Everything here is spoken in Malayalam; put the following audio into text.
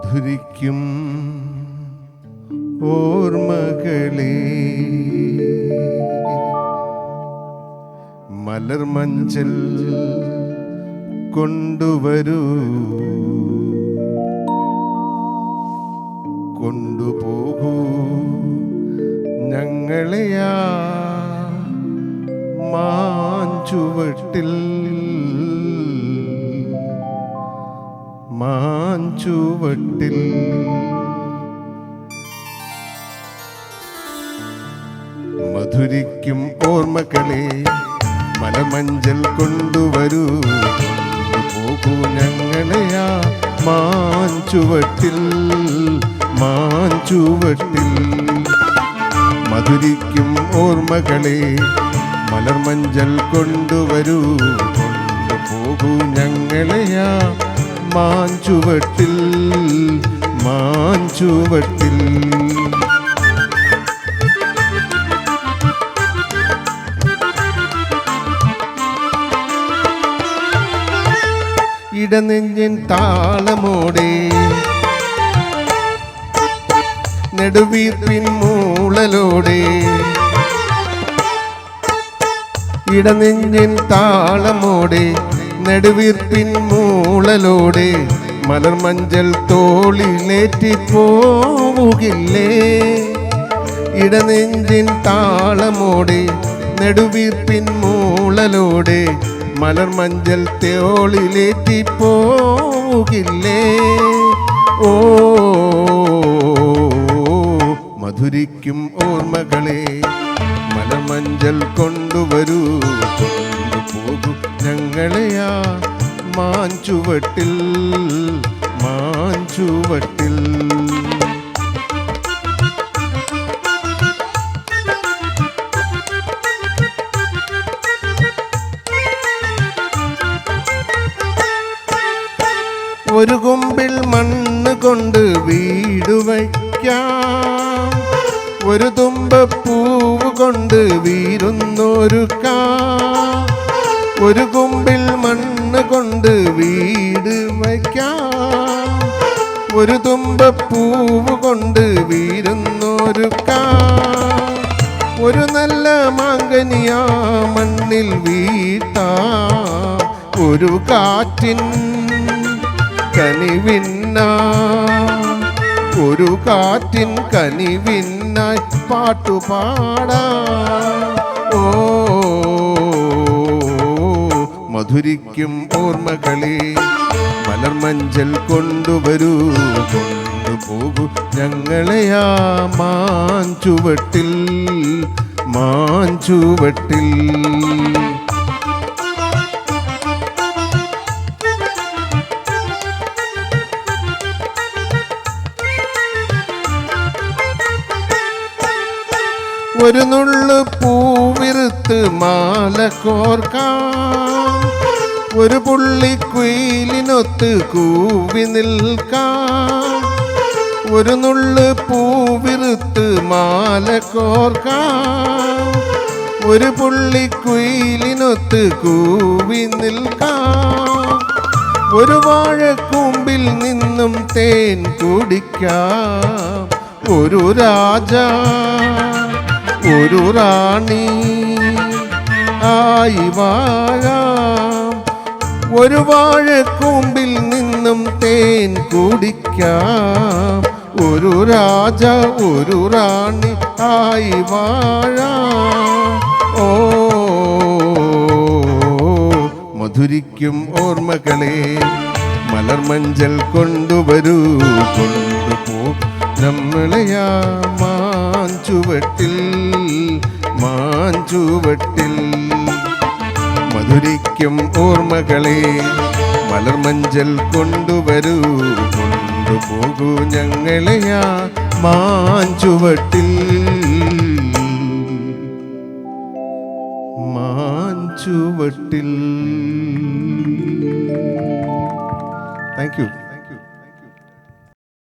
മധുരിക്കും ഓർമ്മകളെ. മലർമഞ്ചൽ കൊണ്ടുവരൂ. കൊണ്ടുപോകൂ ഞങ്ങളെയാ മാഞ്ചുവട്ടിൽ മാഞ്ചുവട്ടിൽ മധുരിക്കും ഓർമ്മകളെ മലമഞ്ചൽ കൊണ്ടുവരൂ. പോകൂ ഞങ്ങളെയാ മാഞ്ചുവട്ടിൽ മാഞ്ചുവട്ടിൽ മധുരിക്കും ഓർമ്മകളെ മലർമഞ്ചൽ കൊണ്ടുവരൂ. കൊണ്ടുപോകൂ ഞങ്ങളെയാ മാഞ്ചുവട്ടിൽ മാഞ്ചുവട്ടിൽ ഇടനെഞ്ചിൻ താളമോടെ നെടുവീർപ്പിൻ മൂളലോടെ ഇടനെഞ്ചിൻ താളമോടെ നെടുവീർപ്പിൻ മൂളലോടെ മലർമഞ്ചൽ തോളിലേറ്റി പോവുകില്ലേ ഇടനെഞ്ചിൻ താളമോടെ നെടുവീർപ്പിൻ മൂളലോടെ മലർമഞ്ചൽ തോളിലേറ്റി പോവുകില്ലേ ഓ മധുരിക്കും ഓർമ്മകളെ മലമഞ്ചൽ കൊണ്ടുവരൂ. ഞങ്ങളെയാ മാഞ്ചുവട്ടിൽ മാഞ്ചുവട്ടിൽ ഒരു കൊമ്പിൽ മണ്ണ് കൊണ്ട് വീട് വയ്ക്കാം. ഒരു തുമ്പപ്പൂവ് കൊണ്ട് വീരുന്നൊരുക്കാം ഒരു കുമ്പിൽ മണ്ണ് കൊണ്ട് വീട് വയ്ക്കാം. ഒരു തുമ്പപ്പൂവ് കൊണ്ട് വീരുന്നൊരുക്കാം ഒരു നല്ല മാങ്കനിയ മണ്ണിൽ വീട്ടാം. ഒരു കാറ്റിൻ കനിവിന്ന. ഒരു കാറ്റിൻ കനിവിന്നായി പാട്ടുപാടാ. മധുരിക്കും ഓർമ്മകളെ മലർമഞ്ചൽ കൊണ്ടുവരൂ കൊണ്ടുപോകൂ ഞങ്ങളെയാ മാഞ്ചുവട്ടിൽ മാഞ്ചുവട്ടിൽ ഒരു നുള്ളു പൂവിരുത്ത് മാല കോർക്കാം. ഒരു പുള്ളി പുള്ളിക്കുയിലിനൊത്ത് കൂവി നിൽക്കാം. ഒരു നുള്ളു പൂവിറുത്ത് മാല കോർക്കാം ഒരു പുള്ളി പുള്ളിക്കുയിലിനൊത്ത് കൂവി നിൽക്കാം. ഒരു വാഴക്കൂമ്പിൽ നിന്നും തേൻ കുടിക്കാം. ഒരു രാജ ഒരു റാണി ആയി വാഴാം. ഒരു വാഴക്കൂമ്പിൽ നിന്നും തേൻ കുടിക്കാം. ഒരു രാജ ഒരു റാണി ആയി വാഴാം. ഓ മധുരിക്കും ഓർമ്മകളെ മലർമഞ്ചൽ കൊണ്ടുവരൂ കൊണ്ടുപോ നമ്മളെയാ മാഞ്ചുവട്ടിൽ മാഞ്ചുവട്ടിൽ മധുരിക്കും ഓർമ്മകളെ. മലർമഞ്ചൽ കൊണ്ടുവരൂ കൊണ്ടുപോകൂ ഞങ്ങളെയാ മാഞ്ചുവട്ടിൽ മാഞ്ചുവട്ടിൽ താങ്ക് യു